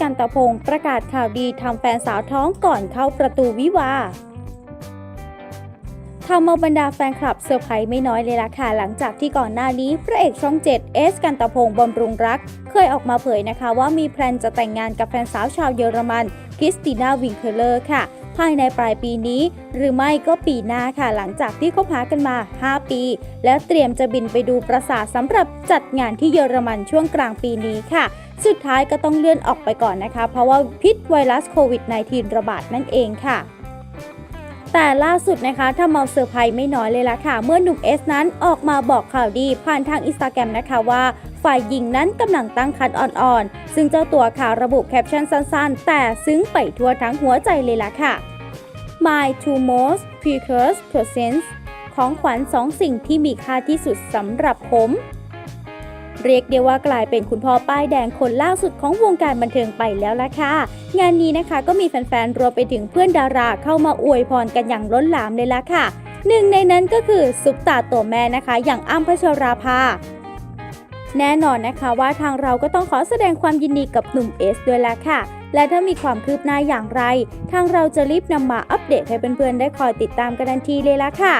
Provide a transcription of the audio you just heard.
กันตะพงศ์ประกาศข่าวดีทำแฟนสาวท้องก่อนเข้าประตูวิวาทำเอาบรรดาแฟนคลับเซอร์ไพรส์ไม่น้อยเลยล่ะค่ะ หลังจากที่ก่อนหน้านี้พระเอกช่อง7เอสกันตะพงศ์บำรุงรัก เคยออกมาเผยนะคะว่ามีแพลนจะแต่งงานกับแฟนสาวชาวเยอรมันคริสติน่าวิงเคอร์เลอร์ค่ะ ภายในปลายปีนี้ หรือไม่ก็ปีหน้าค่ะ หลังจากที่คบหากันมา 5 ปี แล้วเตรียมจะบินไปดูปราสาทสำหรับจัดงานที่เยอรมันช่วงกลางปีนี้ค่ะ สุดท้ายก็ต้องเลื่อนออกไปก่อนนะคะ เพราะว่าพิษไวรัสโควิด -19 ระบาดนั่นเองค่ะ แต่ล่าสุดนะคะถ้าเมาเซอร์ไพรส์ไม่น้อยเลยละค่ะ เมื่อหนุ่มเอสนั้นออกมาบอกข่าวดีผ่านทางอินสตาแกรมนะคะว่าฝ่ายหญิงนั้นกำลังตั้งครรภ์อ่อนๆ ซึ่งเจ้าตัวค่ะระบุแคปชั่นสั้นๆ แต่ซึ้งไปทั่วทั้งหัวใจเลยล่ะค่ะ My two most precious presents ของขวัญสองสิ่งที่มีค่าที่สุดสำหรับผม เรียกได้ว่ากลายเป็นคุณพ่อป้ายแดงคนล่าสุดของวงการบันเทิงไปแล้วล่ะค่ะ งานนี้นะคะก็มีแฟนๆ รวมไปถึงเพื่อนดาราเข้ามาอวยพรกันอย่างล้นหลามเลยล่ะค่ะ หนึ่งในนั้นก็คือซุปตาตัวแม่นะคะ อย่างอ้ำพัชราภาแน่นอนนะคะว่าทางเราก็ต้องขอแสดงความยินดีกับหนุ่มเอสด้วยล่ะค่ะ และถ้ามีความคืบหน้าอย่างไร ทางเราจะรีบนำมาอัปเดตให้เพื่อนๆได้คอยติดตามกันทันทีเลยล่ะค่ะ